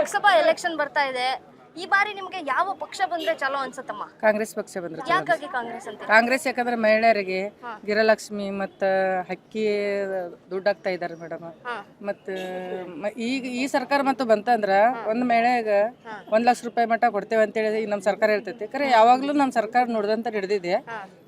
Lok Sabha election ಬರ್ತಾ ಇದೆ. ಈ ಬಾರಿ ನಿಮ್ಗೆ ಯಾವ ಪಕ್ಷ ಬಂದ್ರೆ ಚಲೋ ಅನ್ಸತ್ತಮ್ಮ? ಕಾಂಗ್ರೆಸ್ ಪಕ್ಷ ಬಂದ್ರೆ ಚಲೋ. ಯಾಕಾಗಿ ಕಾಂಗ್ರೆಸ್ ಅಂತ? ಕಾಂಗ್ರೆಸ್ ಯಾಕಂದ್ರೆ ಮಹಿಳೆಯರಿಗೆ ಗಿರಲಕ್ಷ್ಮಿ ಮತ್ತ ಅಕ್ಕಿ ದುಡ್ಡಾಗ್ತಾ ಇದಾರೆ ಮೇಡಮ್ ಮತ್ತ ಮ- ಈಗ ಈ ಸರ್ಕಾರ ಮತ್ತು ಬಂತಂದ್ರ ಒಂದ್ ಮಹಿಳೆಗ ಒಂದ್ ಲಕ್ಷ ರೂಪಾಯಿ ಮಟ್ಟ ಕೊಡ್ತೇವೆ ಅಂತೇಳಿ ನಮ್ಮ ಸರ್ಕಾರ ಹೇಳ್ತೈತಿ. ಖರೆ ಯಾವಾಗ್ಲೂ ನಮ್ಮ ಸರ್ಕಾರ ನೋಡ್ದಂತ ಹಿಡಿದಿದೆ.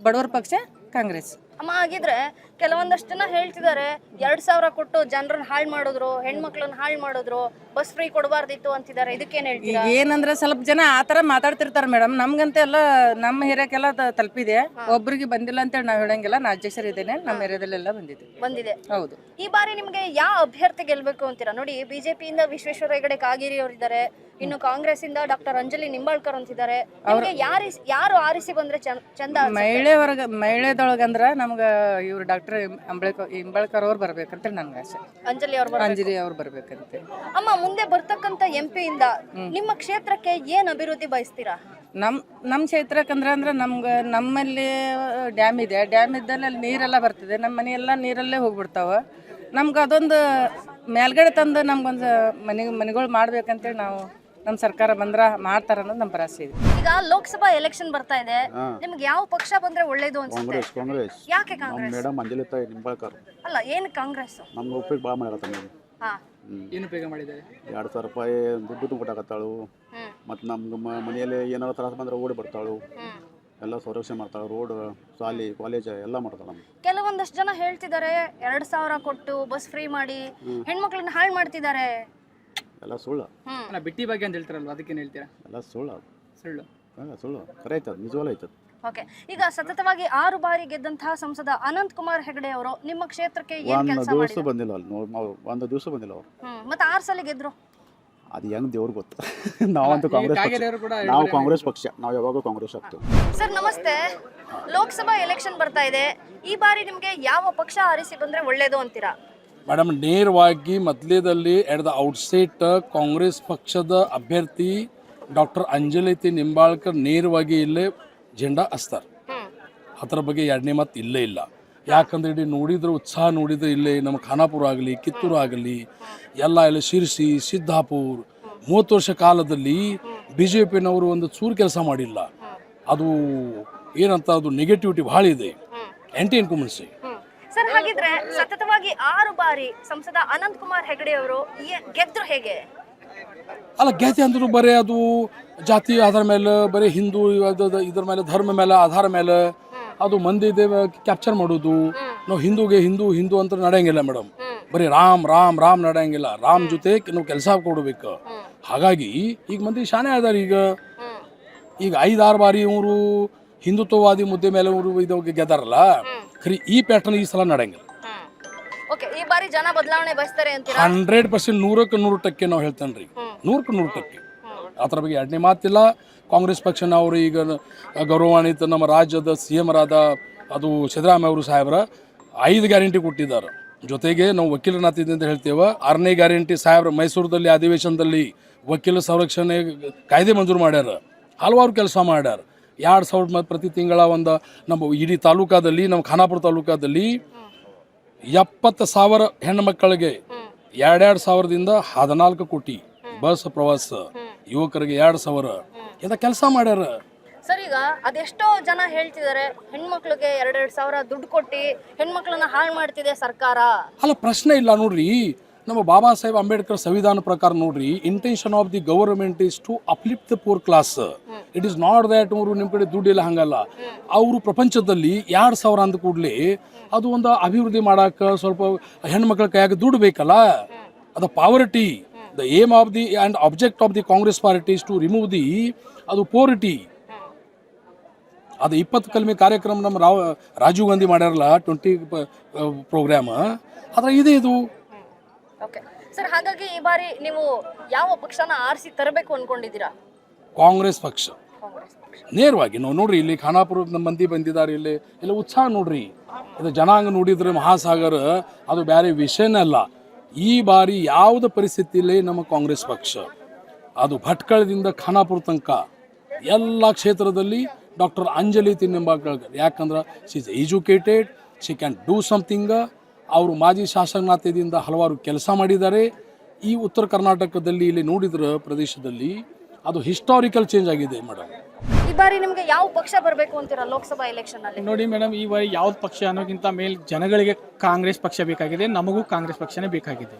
ಬಡವರ ಪಕ್ಷ ಕಾಂಗ್ರೆಸ್. ಅಮ್ಮ ಆಗಿದ್ರೆ ಕೆಲವೊಂದಷ್ಟನ್ನ ಹೇಳ್ತಿದ್ದಾರೆ ಎರಡ್ ಸಾವಿರ ಕೊಟ್ಟು ಜನರನ್ನ ಹಾಳು ಮಾಡಿದ್ರು ಹೆಣ್ಮಕ್ಳನ್ನ ಹಾಳು ಮಾಡಿದ್ರು ಬಸ್ ಫ್ರೀ ಕೊಡಬಾರ್ದಿತ್ತು ಅಂತಿದ್ದಾರೆ. ಇದಕ್ಕೇನ್ ಹೇಳ್ತೀವಿ ಹೇಳ್ತೀರಾ ಏನಂದ್ರೆ ಸ್ವಲ್ಪ ಜನ ಆತರ ಮಾತಾಡ್ತಿರ್ತಾರೆ ಮೇಡಮ್. ನಮ್ಗಂತ ಎಲ್ಲ ನಮ್ಮ ಏರಿಯಾಕ್ಕೆಲ್ಲ ತ- ತಲುಪಿದೆ. ಒಬ್ರಿಗೆ ಬಂದಿಲ್ಲ ಅಂತೇಳಿ ನಾವು ಹೇಳಂಗಿಲ್ಲ. ನಾ ಅಧ್ಯಕ್ಷರಿದ್ದೇನೆ ನಮ್ಮ ಏರಿಯಾದಲ್ಲೆಲ್ಲ ಬಂದಿದೆ. ಬಂದಿದೆ. ಹೌದು. ಈ ಬಾರಿ ನಿಮ್ಗೆ ಯಾವ ಅಭ್ಯರ್ಥಿ ಗೆಲ್ಬೇಕು ಅಂತೀರಾ? ನೋಡಿ ಬಿಜೆಪಿಯಿಂದ ವಿಶ್ವೇಶ್ವರ ಹೆಗಡೆ ಕಾಗೇರಿ ಅವರಿದ್ದಾರೆ. ಇನ್ನು ಕಾಂಗ್ರೆಸ್ ಇಂದ ಡಾಕ್ಟರ್ ಅಂಜಲಿ ನಿಂಬಾಳ್ಕರ್ ಅಂತಿದ್ದಾರೆ. ನಿಮ್ಗೆ ಯಾರು ಯಾರು ಆರಿಸಿ ಬಂದ್ರೆ ಚಂದ- ಚಂದ? ಮಹಿಳೆ ವರ್ಗ ಮಹಿಳೆದೊಳಗಂದ್ರ ನಮ್ಗೆ ಇವ್ರು ಡಾಕ್ಟರ್ ಅಂಬೇಡ್ಕರ್ ಇಂಬಳ್ಕರ್ ಅವ್ರು ಬರ್ಬೇಕಂತ ನನ್ಗೆ ಆಸೆ. ಅಂಜಲಿ ಅವ್ರು ಬರ್ಬೇಕು. ಅಂಜಲಿ ಅವ್ರು ಬರ್ಬೇಕಂತೆ. ಅಮ್ಮ ಮುಂದೆ ಬರ್ತಕ್ಕಂತ ಎಂ ಇಂದ ನಿಮ್ಮ ಕ್ಷೇತ್ರಕ್ಕೆ ಏನ್ ಅಭಿವೃದ್ಧಿ ಬಯಸ್ತೀರಾ? ನಮ್ ನಮ್ಮ ಕ್ಷೇತ್ರಕ್ಕಂದ್ರ ಅಂದ್ರೆ ನಮ್ಗೆ ನಮ್ಮಲ್ಲಿ ಡ್ಯಾಮ್ ಇದೆ. ಡ್ಯಾಮ್ ಇದ್ದಲ್ಲಿ ಅಲ್ಲಿ ನೀರೆಲ್ಲ ಬರ್ತದೆ. ನಮ್ಮ ಮನೆಯೆಲ್ಲ ನೀರಲ್ಲೇ ಹೋಗ್ಬಿಡ್ತಾವ. ನಮ್ಗೆ ಅದೊಂದು ಮೇಲ್ಗಡೆ ತಂದು ನಮ್ಗೊಂದು ಮನೆ ಮನೆಗಳು ಮಾಡ್ಬೇಕಂತೇಳಿ ನಾವು ನಮ್ಮ ಸರ್ಕಾರ ಬಂದ್ರ ಮಾಡ್ತಾರ ಅನ್ನೋದು ನಮ್ಮ ಭರವಸೆ ಇದೆ. ಈಗ ಲೋಕಸಭಾ ಎಲೆಕ್ಷನ್ ಬರ್ತಾ ಇದೆ ನಿಮ್ಗೆ ಯಾವ ಪಕ್ಷ ಬಂದ್ರೆ ಒಳ್ಳೇದು ಅನ್ಸುತ್ತೆ? ಕಾಂಗ್ರೆಸ್ ಕಾಂಗ್ರೆಸ್. ಯಾಕೆ ನಮ್ಮ ಕಾಂಗ್ರೆಸ್? ಮೇಡಮ್ ಅಂಜಲಿ ತಾಯಿ ನಿಂಬಾಳ್ಕರ್. ಅಲ್ಲ ಏನ್ ಕಾಂಗ್ರೆಸ್? ನಮ್ಗೆ ಉಪಯೋಗ ಭಾಳ ಮಾಡಕತ್ತ ಮೇಡಮ್ ಹಾ. ಏನು ಉಪಯೋಗ ಮಾಡಿದ್ದಾರೆ? ಎರಡು ಸಾವಿರ ರೂಪಾಯಿ ದುಡ್ಡು ಕೊಟ್ಟಾಕತ್ತಾಳು. ಹ್ಮ್. ಮತ್ತು ನಮ್ಗೆ ಮನೆಯಲ್ಲಿ ಏನಾರು ತ್ರಾಸ ಬಂದ್ರೆ ಓಡಿ ಬರ್ತಾಳು. ಹ್ಮ್. ಎಲ್ಲ ಸಂರಕ್ಷಣೆ ಮಾಡ್ತಾಳೆ ರೋಡ್ ಶಾಲೆ ಕಾಲೇಜ್ ಎಲ್ಲ ಮಾಡ್ತಾಳೆ ನಮ್ಗೆ. ಕೆಲವೊಂದಷ್ಟು ಜನ ಹೇಳ್ತಿದ್ದಾರೆ ಎರಡ್ ಸಾವಿರ ಕೊಟ್ಟು ಬಸ್ ಫ್ರೀ ಮಾಡಿ ಹೆಣ್ಮಕ್ಳನ್ನ ಹಾಳು ಮಾಡ್ತಿದ್ದಾರೆ. ಎಲ್ಲ ಸುಳ್ಳು. ಹ್ಮ್. ಅಲ್ಲ ಬಿಟ್ಟಿ ಬಗ್ಗೆ ಅಂತ ಹೇಳ್ತಾರಲ್ವ? ಅದಕ್ಕೇನು ಹೇಳ್ತೀರಾ? ಎಲ್ಲ ಸುಳ್ಳು. ಅದು ಸುಳ್ಳು. ಹಾಂ ಸುಳ್ಳು. ಖರೆ ಐತದ ನಿಜವಲ್ಲ ಐತದ ಓಕೆ ಈಗ ಸತತವಾಗಿ ಆರು ಬಾರಿ ಗೆದ್ದಂತಹ ಸಂಸದ ಅನಂತ್ ಕುಮಾರ್ ಹೆಗಡೆ ಅವರು ನಿಮ್ಮ ಕ್ಷೇತ್ರಕ್ಕೆ ಏನ್ ಒಂದು ಕೆಲಸ ದಿವಸ ಮಾಡಿದ್ರು? ಬಂದಿಲ್ಲ ಅಲ್ಲಿ ನಾವು ಒಂದು ದಿವಸ ಬಂದಿಲ್ಲ ಅವ್ರು. ಹ್ಮ್ ಮತ್ತೆ ಆರು ಸಲ ಗೆದ್ರು? ಅದು ಹೆಂಗ್ ದೇವ್ರಿಗೆ ಗೊತ್ತು? ನಾವಂತೂ ಕಾಂಗ್ರೆಸ್ ಪಕ್ಷ ಕಾಗೇರಿಯವರು ಕೂಡ ನಾವು ಕಾಂಗ್ರೆಸ್ ಪಕ್ಷ ನಾವು ಯಾವಾಗೂ ಕಾಂಗ್ರೆಸ್ ಆಗ್ತು ಸರ್ ನಮಸ್ತೆ. ಲೋಕಸಭಾ ಎಲೆಕ್ಷನ್ ಬರ್ತಾ ಇದೆ. ಈ ಬಾರಿ ನಿಮ್ಗೆ ಯಾವ ಪಕ್ಷ ಆರಿಸಿ ಬಂದ್ರೆ ಒಳ್ಳೇದು ಅಂತೀರಾ? ಮೇಡಮ್ ನೇರವಾಗಿ ಮೊದಲೇದಲ್ಲಿ ಎಟ್ ದ ಔಟ್ಸೆಟ್ ಕಾಂಗ್ರೆಸ್ ಪಕ್ಷದ ಅಭ್ಯರ್ಥಿ ಡಾಕ್ಟರ್ ಅಂಜಲಿತಿ ನಿಂಬಾಳ್ಕರ್ ನೇರವಾಗಿ ಇಲ್ಲೇ ಜೆಂಡಾ ಹಚ್ತಾರೆ. ಅದರ ಬಗ್ಗೆ ಎರಡನೇ ಮಾತು ಇಲ್ಲೇ ಇಲ್ಲ. ಯಾಕಂದ್ರೆ ಇಡೀ ನೋಡಿದ್ರೆ, ಉತ್ಸಾಹ ನೋಡಿದ್ರೆ ಇಲ್ಲೇ ನಮ್ಮ ಖಾನಾಪುರ ಆಗಲಿ, ಕಿತ್ತೂರು ಆಗಲಿ, ಎಲ್ಲ ಇಲ್ಲಿ ಶಿರ್ಸಿ, ಸಿದ್ದಾಪುರ್, ಮೂವತ್ತು ವರ್ಷ ಕಾಲದಲ್ಲಿ ಬಿ ಜೆ ಪಿನವರು ಒಂದು ಚೂರು ಕೆಲಸ ಮಾಡಿಲ್ಲ. ಅದು ಏನಂತ ಅದು ನೆಗೆಟಿವಿಟಿ ಭಾಳ ಇದೆ. ಆ್ಯಂಟಿ ಇನ್ಕುಮೆನ್ಸಿ ಸರ್, ಹಾಗಿದ್ರೆ ಸತತವಾಗಿ ಆರು ಬಾರಿ ಸಂಸದ ಅನಂತ್ ಕುಮಾರ್ ಹೆಗಡೆ ಅವರು ಗೆದ್ರು ಹೇಗೆ? ಅಲ್ಲ, ಗೆದ್ದೆ ಅಂದ್ರು ಬರೀ ಅದು ಜಾತಿ ಆಧಾರ ಮೇಲೆ ಬರೀ ಹಿಂದೂ ಇದ್ರ ಮೇಲೆ, ಧರ್ಮ ಮೇಲೆ ಆಧಾರ ಮೇಲೆ ಅದು ಮಂದಿ ಕ್ಯಾಪ್ಚರ್ ಮಾಡೋದು. ನಾವು ಹಿಂದೂಗೆ ಹಿಂದೂ ಹಿಂದೂ ಅಂತ ನಡೆಯಂಗಿಲ್ಲ ಮೇಡಮ್. ಬರೀ ರಾಮ್ ರಾಮ್ ರಾಮ್ ನಡೆಯಂಗಿಲ್ಲ. ರಾಮ್ ಜೊತೆ ನಾವು ಕೆಲಸ ಕೊಡ್ಬೇಕು. ಹಾಗಾಗಿ ಈಗ ಮಂದಿ ಶಾನೆ ಅದಾರ ಈಗ. ಈಗ ಐದಾರು ಬಾರಿ ಇವರು ಹಿಂದುತ್ವವಾದಿ ಮುದ್ದೆ ಮೇಲೆ ಇವರು ಇದು ಗೆದ್ದಾರಲ್ಲ? ಖರೀ ಈ ಪ್ಯಾಟರ್ನ್ ಈ ಸಲ ನಡೆಯಂಗಿಲ್ಲ. ಓಕೆ ಈ ಬಾರಿ ಜನ ಬದಲಾವಣೆ ಬಯಸ್ತಾರೆ ಅಂತೀರಾ? ಹಂಡ್ರೆಡ್ ಪರ್ಸೆಂಟ್ ನೂರಕ್ಕೆ ನೂರು ಟಕ್ಕೆ ನಾವು ಹೇಳ್ತೇನೆ ರೀ. ನೂರಕ್ಕೆ ನೂರು ಟಕ್ಕೆ ಅದ್ರ ಬಗ್ಗೆ ಎರಡನೇ ಮಾತಿಲ್ಲ. ಕಾಂಗ್ರೆಸ್ ಪಕ್ಷ ಅವರು ಈಗ ಗೌರವಾನ್ವಿತ ನಮ್ಮ ರಾಜ್ಯದ ಸಿ ಎಮರಾದ ಅದು ಸಿದ್ದರಾಮಯ್ಯ ಅವರು ಸಾಹೇಬ್ರ ಐದು ಗ್ಯಾರಂಟಿ ಕೊಟ್ಟಿದ್ದಾರೆ. ಜೊತೆಗೆ ನಾವು ವಕೀಲನಾತಿದ್ದೆ ಅಂತ ಹೇಳ್ತೇವೆ. ಆರನೇ ಗ್ಯಾರಂಟಿ ಸಾಹೇಬ್ರ ಮೈಸೂರದಲ್ಲಿ ಅಧಿವೇಶನದಲ್ಲಿ ವಕೀಲ ಸಂರಕ್ಷಣೆ ಕಾಯ್ದೆ ಮಂಜೂರು ಮಾಡ್ಯಾರ. ಹಲವಾರು ಕೆಲಸ ಮಾಡ್ಯಾರ. ಎರಡು ಸಾವಿರ ಮತ್ತು ಪ್ರತಿ ತಿಂಗಳ ಒಂದು ನಮ್ಮ ಇಡೀ ತಾಲೂಕಾದಲ್ಲಿ ನಮ್ಮ ಖಾನಾಪುರ ತಾಲೂಕಾದಲ್ಲಿ ಎಪ್ಪತ್ತು ಸಾವಿರ ಹೆಣ್ಣು ಮಕ್ಕಳಿಗೆ ಎರಡೆರಡು ಸಾವಿರದಿಂದ ಹದಿನಾಲ್ಕು ಕೋಟಿ ಬಸ್ ಪ್ರವಾಸ ಯುವಕರಿಗೆ ಎರಡು ಸಾವಿರ. ಎಲ್ಲ ಕೆಲಸ ಮಾಡ್ಯಾರ. ಸರ್ ಈಗ ಅದೆಷ್ಟೋ ಜನ ಹೇಳ್ತಿದ್ದಾರೆ ಹೆಣ್ಮಕ್ಳಿಗೆ ಎರಡೆರಡು ಸಾವಿರ ದುಡ್ಡು ಕೊಟ್ಟು ಹೆಣ್ಮಕ್ಳನ್ನ ಹಾಳು ಮಾಡ್ತಿದೆ ಸರ್ಕಾರ. ಅಲ್ಲ ಪ್ರಶ್ನೆ ಇಲ್ಲ ನೋಡ್ರಿ. ನಮ್ಮ ಬಾಬಾ ಸಾಹೇಬ್ ಅಂಬೇಡ್ಕರ್ ಸಂವಿಧಾನ ಪ್ರಕಾರ ನೋಡ್ರಿ intention of the government is to uplift the poor class it is not that ಅವರು ನಿಮ್ಮ ಕಡೆ ದುಡ್ಡಿಲ್ಲ ಹಂಗಲ್ಲ. ಅವರು ಪ್ರಪಂಚದಲ್ಲಿ ಎರಡು ಸಾವಿರ ಅಂದ ಕೂಡಲೇ ಅದು ಒಂದು ಅಭಿವೃದ್ಧಿ ಮಾಡಕ್ಕೆ ಸ್ವಲ್ಪ ಹೆಣ್ಮಕ್ಳ ಕೈಯಾಗ ದುಡ್ಡು ಬೇಕಲ್ಲ? ಅದು poverty the aim of the and object of the Congress party is to remove the ಅದು ಪೋರಿಟಿ ಅದು ಇಪ್ಪತ್ತು ಕಲ್ಮಿ ಕಾರ್ಯಕ್ರಮ ನಮ್ಮ ರಾವ್ ರಾಜೀವ್ ಗಾಂಧಿ ಮಾಡ್ಯಾರಲ್ಲ ಟ್ವೆಂಟಿ ಪ್ರೋಗ್ರಾಮ್ ಆದ್ರೆ ಇದೆ ಇದು. ಓಕೆ ಸರ್ ಹಾಗಾಗಿ ಈ ಬಾರಿ ನೀವು ಯಾವ ಪಕ್ಷನ ಆರಿಸಿ ತರಬೇಕು ಅನ್ಕೊಂಡಿದ್ದೀರಾ? ಕಾಂಗ್ರೆಸ್ ಪಕ್ಷ. ನೇರವಾಗಿ ನಾವು ನೋಡ್ರಿ ಇಲ್ಲಿ ನಮ್ಮ ಮಂದಿ ಬಂದಿದ್ದಾರೆ ಇಲ್ಲಿ. ಇಲ್ಲ ಉತ್ಸಾಹ ನೋಡ್ರಿ. ಇದು ಜನಾಂಗ ನೋಡಿದ್ರೆ ಮಹಾಸಾಗರ ಅದು ಬೇರೆ ವಿಷಯನೇ ಅಲ್ಲ. ಈ ಬಾರಿ ಯಾವುದೇ ಪರಿಸ್ಥಿತಿಯಲ್ಲಿ ನಮ್ಮ ಕಾಂಗ್ರೆಸ್ ಪಕ್ಷ? ಅದು ಭಟ್ಕಳದಿಂದ ಖಾನಾಪುರ ತನಕ. ಎಲ್ಲ ಕ್ಷೇತ್ರದಲ್ಲಿ ಡಾಕ್ಟರ್ ಅಂಜಲಿ ತಿನ್ನೆಂಬಾಳ್ಕರ್ ಯಾಕಂದ್ರೆ she is educated she can do something ಅವರು ಮಾಜಿ ಶಾಸಕನಾಥದಿಂದ ಹಲವಾರು ಕೆಲಸ ಮಾಡಿದ್ದಾರೆ. ಈ ಉತ್ತರ ಕರ್ನಾಟಕದಲ್ಲಿ ಇಲ್ಲಿ ನೋಡಿದ್ರ ಪ್ರದೇಶದಲ್ಲಿ ಅದು ಹಿಸ್ಟಾರಿಕಲ್ ಚೇಂಜ್ ಆಗಿದೆ ಮೇಡಮ್ ಈ ಬಾರಿ ನಿಮ್ಗೆ ಯಾವ ಪಕ್ಷ ಬರಬೇಕು ಅಂತೀರಾ ಲೋಕಸಭಾ ಎಲೆಕ್ಷನ್ ಅಲ್ಲಿ? ನೋಡಿ ಮೇಡಮ್ ಈ ಬಾರಿ ಯಾವ್ದು ಪಕ್ಷ ಅನ್ನೋಕ್ಕಿಂತ ಮೇಲ್ ಜನಗಳಿಗೆ ಕಾಂಗ್ರೆಸ್ ಪಕ್ಷ ಬೇಕಾಗಿದೆ ನಮಗೂ ಕಾಂಗ್ರೆಸ್ ಪಕ್ಷನೇ ಬೇಕಾಗಿದೆ.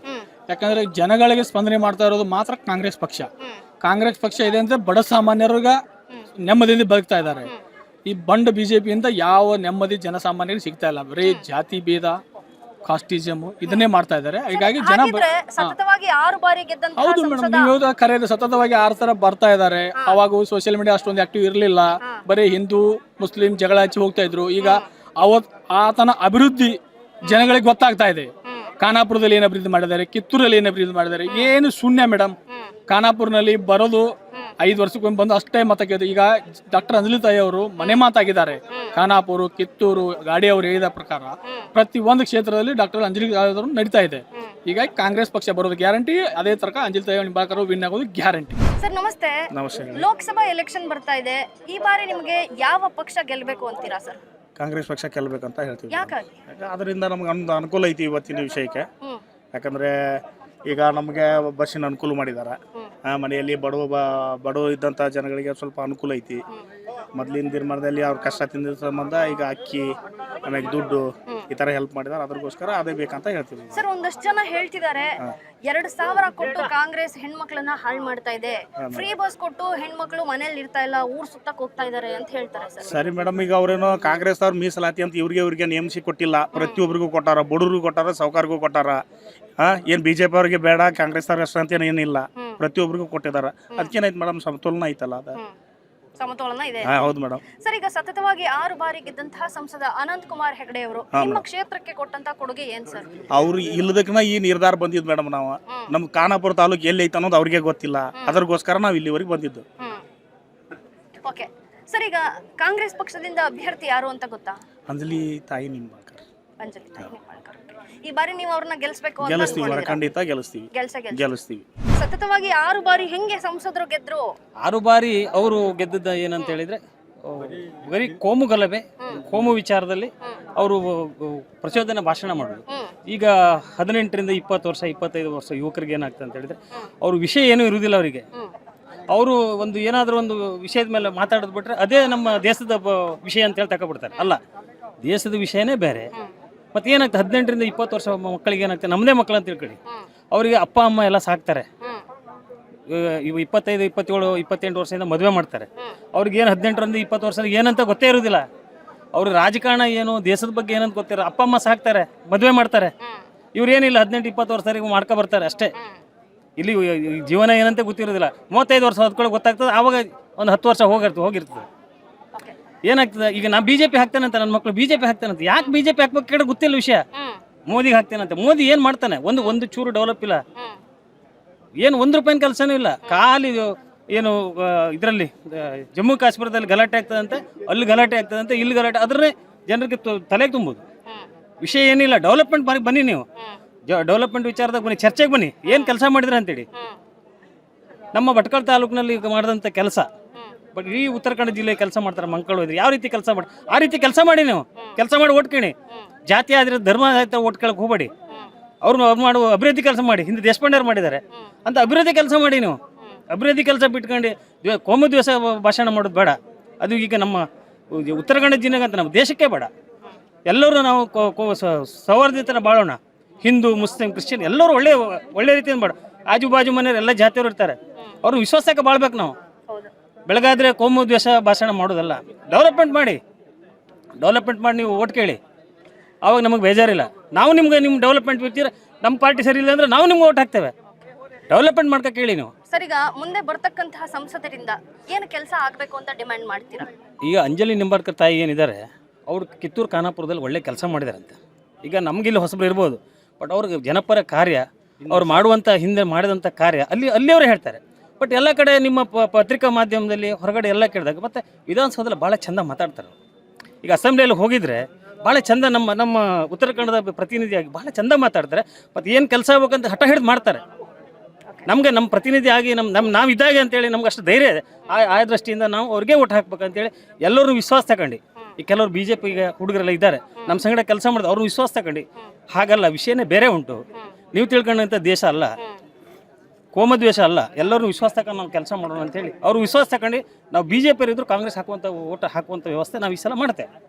ಯಾಕಂದ್ರೆ ಜನಗಳಿಗೆ ಸ್ಪಂದನೆ ಮಾಡ್ತಾ ಇರೋದು ಮಾತ್ರ ಕಾಂಗ್ರೆಸ್ ಪಕ್ಷ. ಕಾಂಗ್ರೆಸ್ ಪಕ್ಷ ಇದೆ ಅಂದ್ರೆ ಬಡ ಸಾಮಾನ್ಯರಿಗ ನೆಮ್ಮದಿಯಿಂದ ಬದುಕ್ತಾ ಇದ್ದಾರೆ. ಈ ಬಂಡ್ ಬಿಜೆಪಿಯಿಂದ ಯಾವ ನೆಮ್ಮದಿ ಜನಸಾಮಾನ್ಯರಿಗೆ ಸಿಗ್ತಾ ಇಲ್ಲ. ಬರೀ ಜಾತಿ ಭೇದ ಕಾಸ್ಟಿಸಮ್ ಇದನ್ನೇ ಮಾಡ್ತಾ ಇದ್ದಾರೆ. ಹೀಗಾಗಿ ಜನ ಬ- ಹಾಗಿದ್ರೆ ಸತತವಾಗಿ ಆರು ಬಾರಿ ಗೆದ್ದಂತಹ ಹೌದು ಮೇಡಮ್ ನೀವು ಹೇಳೋದು ಕರೆಯೋದು ಸತತವಾಗಿ ಆರು ತರ ಬರ್ತಾ ಇದ್ದಾರೆ. ಅವಾಗ ಸೋಷಿಯಲ್ ಮೀಡಿಯಾ ಅಷ್ಟೊಂದು ಆಕ್ಟಿವ್ ಇರಲಿಲ್ಲ. ಬರೀ ಹಿಂದೂ ಮುಸ್ಲಿಂ ಜಗಳ ಹಚ್ಚಿ ಹೋಗ್ತಾ ಇದ್ರು. ಈಗ ಅವತ್ ಆತನ ಅಭಿವೃದ್ಧಿ ಜನಗಳಿಗೆ ಗೊತ್ತಾಗ್ತಾ ಇದೆ. ಖಾನಾಪುರದಲ್ಲಿ ಏನು ಅಭಿವೃದ್ಧಿ ಮಾಡಿದ್ದಾರೆ? ಕಿತ್ತೂರಲ್ಲಿ ಏನು ಅಭಿವೃದ್ಧಿ ಮಾಡಿದ್ದಾರೆ? ಏನು ಶೂನ್ಯ ಮೇಡಮ್. ಖಾನಾಪುರ್ನಲ್ಲಿ ಬರೋದು ಐದು ವರ್ಷಕ್ಕೊಮ್ಮೆ ಬಂದು ಅಷ್ಟೇ ಮತ ಕೇಳಿದ್ರು ಈಗ ಡಾಕ್ಟರ್ ಅಂಜಲಿ ತಾಯಿ ಅವರು ಮನೆ ಮಾತಾಗಿದ್ದಾರೆ. ಖಾನಾಪುರ ಕಿತ್ತೂರು ಗಾಡಿ ಅವರು ಹೇಳಿದ ಪ್ರಕಾರ ಪ್ರತಿ ಒಂದು ಕ್ಷೇತ್ರದಲ್ಲಿ ಡಾಕ್ಟರ್ ಅಂಜಲಿ ತಾಯಿ ಅವರು ನಡೀತಾ ಇದೆ. ಈಗ ಕಾಂಗ್ರೆಸ್ ಪಕ್ಷ ಬರೋದು ಗ್ಯಾರಂಟಿ ಅದೇ ತರಕ ಅಂಜಲಿ ತಾಯಿ ನಿಂಬಾಕರು ವಿನ್ ಆಗೋದು ಗ್ಯಾರಂಟಿ. ಸರ್ ನಮಸ್ತೆ. ನಮಸ್ತೆ. ಲೋಕಸಭಾ ಎಲೆಕ್ಷನ್ ಬರ್ತಾ ಇದೆ. ಈ ಬಾರಿ ನಿಮಗೆ ಯಾವ ಪಕ್ಷ ಗೆಲ್ಬೇಕು ಅಂತೀರಾ ಸರ್? ಕಾಂಗ್ರೆಸ್ ಪಕ್ಷ ಗೆಲ್ಬೇಕಂತ ಹೇಳ್ತೀವಿ ಅದರಿಂದ ನಮ್ಗೆ ಒಂದು ಅನುಕೂಲ ಐತಿ ಇವತ್ತಿನ ವಿಷಯಕ್ಕೆ. ಯಾಕಂದ್ರೆ ಈಗ ನಮಗೆ ಬಸ್ಸಿನ ಅನುಕೂಲ ಮಾಡಿದ್ದಾರೆ ಆ, ಮನೆಯಲ್ಲಿ ಬಡವ ಬಡವ ಇದ್ದಂಥ ಜನಗಳಿಗೆ ಸ್ವಲ್ಪ ಅನುಕೂಲ ಐತಿ. ಮೊದಲಿನ ದಿನಮಾನದಲ್ಲಿ ಅವ್ರ ಕಷ್ಟ ತಿಂದ ಸಂಬಂಧ ಈಗ ಅಕ್ಕಿ ಆಮೇಲೆ ದುಡ್ಡು ಈ ತರ ಹೆಲ್ಪ್ ಮಾಡಿದಾರೆ. ಅದ್ರಗೋಸ್ಕರ ಅದೇ ಬೇಕಂತ ಹೇಳ್ತೀವಿ ಸರ್ ಒಂದಷ್ಟು ಜನ ಹೇಳ್ತಿದ್ದಾರೆ ಎರಡ್ ಸಾವಿರ ಕೊಟ್ಟು ಕಾಂಗ್ರೆಸ್ ಹೆಣ್ಮಕ್ಳನ್ನ ಹಾಳು ಮಾಡ್ತಾ ಇದೆ. ಫ್ರೀ ಬಸ್ ಕೊಟ್ಟು ಹೆಣ್ಮಕ್ಳು ಮನೇಲಿ ಇರ್ತಾ ಇಲ್ಲ ಊರ್ ಸುತ್ತ ಹೋಗ್ತಾ ಇದಾರೆ ಅಂತ ಹೇಳ್ತಾರೆ ಸರ್. ಸರಿ ಮೇಡಮ್ ಈಗ ಅವ್ರೇನೋ ಕಾಂಗ್ರೆಸ್ ಅವ್ರ ಮೀಸಲಾತಿ ಅಂತ ಇವ್ರಿಗೆ ಇವ್ರಿಗೆ ನೇಮಿಸಿ ಕೊಟ್ಟಿಲ್ಲ. ಪ್ರತಿಯೊಬ್ಬರಿಗೂ ಕೊಟ್ಟಾರ ಬಡವ್ರಿಗೂ ಕೊಟ್ಟಾರ ಸಾವುಕಾರಿಗೂ ಕೊಟ್ಟಾರ. ಏನ್ ಬಿಜೆಪಿ ಅವ್ರಿಗೆ ಬೇಡ ಕಾಂಗ್ರೆಸ್ ಅವ್ರಿಗೆ ಅಷ್ಟು ಅಂತ ಏನಿಲ್ಲ ಪ್ರತಿಯೊಬ್ಬರಿಗೂ ಕೊಟ್ಟಿದ್ದಾರೆ ಅದಕ್ಕೇನಾಯ್ತು ಮೇಡಮ್ ಸಮತೋಲನ ಐತಲ್ಲ ಅದು? ಸಮತೋಲನ ಇದೆ. ಹಾಂ ಹೌದು ಮೇಡಮ್. ಸರ್ ಈಗ ಸತತವಾಗಿ ಆರು ಬಾರಿ ಗೆದ್ದಂತಹ ಸಂಸದ ಅನಂತ್ ಕುಮಾರ್ ಹೆಗಡೆ ಅವರು ನಿಮ್ಮ ಕ್ಷೇತ್ರಕ್ಕೆ ಕೊಟ್ಟಂತ ಕೊಡುಗೆ ಏನ್ ಸರ್? ಅವ್ರು ಇಲ್ಲದಕ್ಕನ ಈ ನಿರ್ಧಾರ ಬಂದಿದ್ದು ಮೇಡಮ್ ನಾವು. ನಮ್ಮ ಖಾನಾಪುರ ತಾಲೂಕು ಎಲ್ಲಿ ಐತೆ ಅನ್ನೋದು ಅವ್ರಿಗೆ ಗೊತ್ತಿಲ್ಲ. ಅದ್ರಗೋಸ್ಕರ ನಾವು ಇಲ್ಲಿವರೆಗೆ ಬಂದಿದ್ದು. ಓಕೆ. ಸರ್ ಈಗ ಕಾಂಗ್ರೆಸ್ ಪಕ್ಷದಿಂದ ಅಭ್ಯರ್ಥಿ ಯಾರು ಅಂತ ಗೊತ್ತಾ? ಅಂಜಲಿ ತಾಯಿ ನಿಮ್ಮ ಅಂಜಲಿ ತಾಯಿ. ಈ ಬಾರಿ ನೀವು ಅವ್ರನ್ನ ಗೆಲ್ಸ್ಬೇಕು ಅಂತ ಗೆಲ್ಲಿಸ್ತೀವಿ ಮೇಡಮ್ ಅನ್ಕೊಂಡಿದ್ದೀರಾ? ಖಂಡಿತ ಗೆಲ್ಸ್ತೀವಿ ಗೆಲ್ಸ ಗೆಲ್ಸ. ಗೆಲ್ಲಿಸ್ತೀವಿ. ಸತತವಾಗಿ ಆರು ಬಾರಿ ಹೆಂಗೆ ಸಂಸದರು ಗೆದ್ರು? ಆರು ಬಾರಿ ಅವರು ಗೆದ್ದದ್ದ ಏನಂತ ಹೇಳಿದ್ರೆ ಬರೀ ಕೋಮು ಗಲಭೆ ಕೋಮು ವಿಚಾರದಲ್ಲಿ ಅವರು ಪ್ರಚೋದನೆ ಭಾಷಣ ಮಾಡೋದು ಈಗ ಹದಿನೆಂಟರಿಂದ ಇಪ್ಪತ್ತು ವರ್ಷ ಇಪ್ಪತ್ತೈದು ವರ್ಷ ಯುವಕರಿಗೆ ಏನಾಗ್ತದೆ ಅಂತ ಹೇಳಿದ್ರೆ ಅವ್ರ ವಿಷಯ ಏನೂ ಇರುವುದಿಲ್ಲ ಅವರಿಗೆ. ಅವರು ಒಂದು ಏನಾದರೂ ಒಂದು ವಿಷಯದ ಮೇಲೆ ಮಾತಾಡೋದು ಬಿಟ್ರೆ ಅದೇ ನಮ್ಮ ದೇಶದ ಬ- ವಿಷಯ ಅಂತ ಹೇಳಿ ತಗೊಬಿಡ್ತಾರೆ. ಅಲ್ಲ ದೇಶದ ವಿಷಯನೇ ಬೇರೆ. ಮತ್ತೆ ಏನಾಗ್ತದೆ? ಹದಿನೆಂಟರಿಂದ ಇಪ್ಪತ್ತು ವರ್ಷ ಮಕ್ಕಳಿಗೆ ಏನಾಗ್ತದೆ? ನಮ್ಮದೇ ಮಕ್ಕಳು ಅಂತ ತಿಳ್ಕೊಳ್ಳಿ. ಅವರಿಗೆ ಅಪ್ಪ, ಅಮ್ಮ ಎಲ್ಲ ಸಾಕ್ತಾರೆ. ಇವ- ಇಪ್ಪತ್ತೈದು, ಇಪ್ಪತ್ತೇಳು, ಇಪ್ಪತ್ತೆಂಟು ವರ್ಷದಿಂದ ಮದುವೆ ಮಾಡ್ತಾರೆ. ಅವ್ರಿಗೆ ಏನು ಹದಿನೆಂಟರಿಂದ ಇಪ್ಪತ್ತು ವರ್ಷದ ಏನಂತ ಗೊತ್ತೇ ಇರೋದಿಲ್ಲ. ಅವ್ರ ರಾಜಕಾರಣ ಏನು, ದೇಶದ ಬಗ್ಗೆ ಏನಂತ ಗೊತ್ತಿರೋ ಅಪ್ಪ, ಅಮ್ಮ ಸಾಕ್ತಾರೆ, ಮದುವೆ ಮಾಡ್ತಾರೆ. ಇವ್ರು ಏನಿಲ್ಲ, ಹದಿನೆಂಟು, ಇಪ್ಪತ್ತು ವರ್ಷದವರೆಗೆ ಮಾಡ್ಕೊ ಬರ್ತಾರೆ ಅಷ್ಟೇ. ಇಲ್ಲಿ ಜೀವನ ಏನಂತ ಗೊತ್ತಿರೋದಿಲ್ಲ. ಮೂವತ್ತೈದು ವರ್ಷ ಹೊತ್ಕೊಳ್ಳೋಕೆ ಗೊತ್ತಾಗ್ತದೆ, ಆವಾಗ ಒಂದು ಹತ್ತು ವರ್ಷ ಹೋಗಿರ್ತದೆ ಹೋಗಿರ್ತದೆ. ಏನಾಗ್ತದೆ? ಈಗ ನಾ ಬಿಜೆಪಿ ಹಾಕ್ತಾನಂತ ನನ್ನ ಮಕ್ಕಳು ಬಿಜೆಪಿ ಹಾಕ್ತಾನಂತ ಯಾಕೆ ಬಿಜೆಪಿ ಹಾಕ್ಬೇಕು ಕೇಳಿ ಗೊತ್ತಿಲ್ಲ ವಿಷಯ. ಮೋದಿಗೆ ಹಾಕ್ತೇನಂತೆ ಮೋದಿ ಏನ್ ಮಾಡ್ತಾನೆ? ಒಂದು ಒಂದು ಚೂರು ಡೆವಲಪ್ ಇಲ್ಲ. ಏನು ಒಂದು ರೂಪಾಯಿನ ಕೆಲಸನೂ ಇಲ್ಲ. ಖಾಲಿ ಏನು ಇದರಲ್ಲಿ ಜಮ್ಮು ಕಾಶ್ಮೀರದಲ್ಲಿ ಗಲಾಟೆ ಆಗ್ತದಂತೆ ಅಲ್ಲಿ ಗಲಾಟೆ ಆಗ್ತದಂತೆ ಇಲ್ಲಿ ಗಲಾಟೆ ಅದನ್ನೇ ಜನರಿಗೆ ತಲೆಗೆ ತುಂಬುದು. ವಿಷಯ ಏನಿಲ್ಲ. ಡೆವಲಪ್ಮೆಂಟ್ ಬಾರಿ ಬನ್ನಿ ನೀವು. ಡೆವಲಪ್ಮೆಂಟ್ ವಿಚಾರದಾಗ ಬನ್ನಿ ಚರ್ಚೆಗೆ ಬನ್ನಿ. ಏನು ಕೆಲಸ ಮಾಡಿದ್ರೆ ಅಂತೇಳಿ ನಮ್ಮ ಭಟ್ಕಳ ತಾಲೂಕಿನಲ್ಲಿ ಈಗ ಮಾಡಿದಂಥ ಕೆಲಸ ಬಟ್ ಇಡೀ ಉತ್ತರ ಕನ್ನಡ ಜಿಲ್ಲೆ ಕೆಲಸ ಮಾಡ್ತಾರೆ ಮಂಕಳು ಇದ್ರೆ ಯಾವ ರೀತಿ ಕೆಲಸ ಮಾಡಿ ಆ ರೀತಿ ಕೆಲಸ ಮಾಡಿ ನೀವು. ಕೆಲಸ ಮಾಡಿ ಓಟ್ಕೊಳ್ಳಿ ಜಾತಿ ಆದ್ರೆ ಧರ್ಮ ಆಯ್ತು ಓಟ್ಕೊಳಕ್ ಹೋಗಬೇಡಿ. ಅವ್ರು ಅವ್ರು ಮಾಡುವ ಅಭಿವೃದ್ಧಿ ಕೆಲಸ ಮಾಡಿ. ಹಿಂದೆ ದೇಶಪಾಂಡೆಯವ್ರು ಮಾಡಿದ್ದಾರೆ. ಅಂತ ಅಭಿವೃದ್ಧಿ ಕೆಲಸ ಮಾಡಿ ನೀವು. ಅಭಿವೃದ್ಧಿ ಕೆಲಸ ಬಿಟ್ಕೊಂಡು ಕೋಮು ದಿವಸ ಭಾಷಣ ಮಾಡೋದು ಬೇಡ. ಅದು ಈಗ ನಮ್ಮ ಉತ್ತರ ಕನ್ನಡ ಜಿಲ್ಲೆಗಂತ ನಮ್ಮ ದೇಶಕ್ಕೆ ಬೇಡ. ಎಲ್ಲರೂ ನಾವು ಕೋ- ಕೋ- ಸ- ಬಾಳೋಣ. ಹಿಂದೂ, ಮುಸ್ಲಿಂ, ಕ್ರಿಶ್ಚಿಯನ್ ಎಲ್ಲರೂ ಒಳ್ಳೆ ಒಳ್ಳೆ ರೀತಿಯಿಂದ ಬೇಡ ಆಜು ಬಾಜು ಮನೆಯವ್ರು ಎಲ್ಲ ಜಾತಿಯವರು ಇರ್ತಾರೆ. ಅವ್ರು ವಿಶ್ವಾಸಕ್ಕೆ ಬಾಳ್ಬೇಕು ನಾವು. ಬೆಳಗಾದ್ರೆ ಕೋಮು ದ್ವೇಷ ಭಾಷಣ ಮಾಡೋದಲ್ಲ. ಡೆವಲಪ್ಮೆಂಟ್ ಮಾಡಿ. ಡೆವಲಪ್ಮೆಂಟ್ ಮಾಡಿ ನೀವು ಓಟ್ ಕೇಳಿ. ಆವಾಗ ನಮಗೆ ಬೇಜಾರಿಲ್ಲ. ನಾವು ನಿಮ್ಗೆ ನಿಮ್ಮ ಡೆವಲಪ್ಮೆಂಟ್ ಬಿಡ್ತೀರ? ನಮ್ಮ ಪಾರ್ಟಿ ಸರಿ ಇಲ್ಲ ಅಂದ್ರೆ ನಾವು ನಿಮ್ಗೆ ಓಟ್ ಹಾಕ್ತೇವೆ. ಡೆವಲಪ್ಮೆಂಟ್ ಮಾಡ್ಕೊ ಕೇಳಿ ನೀವು. ಸರ್ ಈಗ ಮುಂದೆ ಬರ್ತಕ್ಕಂತಹ ಸಂಸದರಿಂದ ಏನು ಕೆಲಸ ಆಗಬೇಕು ಅಂತ ಡಿಮ್ಯಾಂಡ್ ಮಾಡ್ತೀರಾ? ಈಗ ಅಂಜಲಿ ನಿಂಬಾರ್ಕರ್ ತಾಯಿ ಏನಿದ್ದಾರೆ ಅವ್ರು ಕಿತ್ತೂರು ಖಾನಾಪುರದಲ್ಲಿ ಒಳ್ಳೆ ಕೆಲಸ ಮಾಡಿದಾರಂತೆ. ಈಗ ನಮಗಿಲ್ಲಿ ಹೊಸಬ್ರು ಇರ್ಬೋದು ಬಟ್ ಅವ್ರಿಗೆ ಜನಪರ ಕಾರ್ಯ ಅವ್ರು ಮಾಡುವಂಥ ಹಿಂದೆ ಮಾಡಿದಂಥ ಕಾರ್ಯ ಅಲ್ಲಿ ಅಲ್ಲಿಯವರೇ ಹೇಳ್ತಾರೆ. ಬಟ್ ಎಲ್ಲ ಕಡೆ ನಿಮ್ಮ ಪ- ಪತ್ರಿಕಾ ಮಾಧ್ಯಮದಲ್ಲಿ ಹೊರಗಡೆ ಎಲ್ಲ ಕೇಳಿದಾಗ ಮತ್ತು ವಿಧಾನಸೌಧದಲ್ಲಿ ಭಾಳ ಚಂದ ಮಾತಾಡ್ತಾರೆ. ಈಗ ಅಸೆಂಬ್ಲಿಯಲ್ಲಿ ಹೋಗಿದ್ರೆ ಭಾಳ ಚಂದ ನಮ್ಮ ನಮ್ಮ ಉತ್ತರ ಕನ್ನಡದ ಪ್ರತಿನಿಧಿಯಾಗಿ ಭಾಳ ಚಂದ ಮಾತಾಡ್ತಾರೆ. ಮತ್ತು ಏನು ಕೆಲಸ ಆಗ್ಬೇಕಂತ ಹಠ ಹಿಡಿದು ಮಾಡ್ತಾರೆ. ನಮಗೆ ನಮ್ಮ ಪ್ರತಿನಿಧಿ ಆಗಿ ನಮ್ಮ ನಮ್ಮ ನಾವು ಇದ್ದಾಗೆ ಅಂತೇಳಿ ನಮ್ಗೆ ಅಷ್ಟು ಧೈರ್ಯ ಇದೆ. ಆ ಆ ದೃಷ್ಟಿಯಿಂದ ನಾವು ಅವ್ರಿಗೆ ಓಟ್ ಹಾಕ್ಬೇಕಂತೇಳಿ ಎಲ್ಲರೂ ವಿಶ್ವಾಸ ತಗೊಂಡು. ಈ ಕೆಲವರು ಬಿ ಜೆ ಪಿಗೆ ಹುಡುಗರೆಲ್ಲ ಇದ್ದಾರೆ. ನಮ್ಮ ಸಂಗಡ ಕೆಲಸ ಮಾಡಿದ ಅವ್ರನ್ನ ವಿಶ್ವಾಸ ತಗೊಂಡು. ಹಾಗಲ್ಲ, ವಿಷಯನೇ ಬೇರೆ ಉಂಟು. ನೀವು ತಿಳ್ಕೊಂಡಂಥ ದೇಶ ಅಲ್ಲ. ಕೋಮದ್ವೇಷ ಅಲ್ಲ ಎಲ್ಲರೂ ವಿಶ್ವಾಸ ತಗೊಂಡು ನಾವು ಕೆಲಸ ಮಾಡೋಣ ಅಂತೇಳಿ ಅವರು ವಿಶ್ವಾಸ ತಗೊಂಡು ನಾವು ಬಿ ಜೆ ಕಾಂಗ್ರೆಸ್ ಹಾಕುವಂಥ ಓಟ್ ಹಾಕುವಂಥ ವ್ಯವಸ್ಥೆ ನಾವು ಈ ಸಲ ಮಾಡ್ತೇವೆ.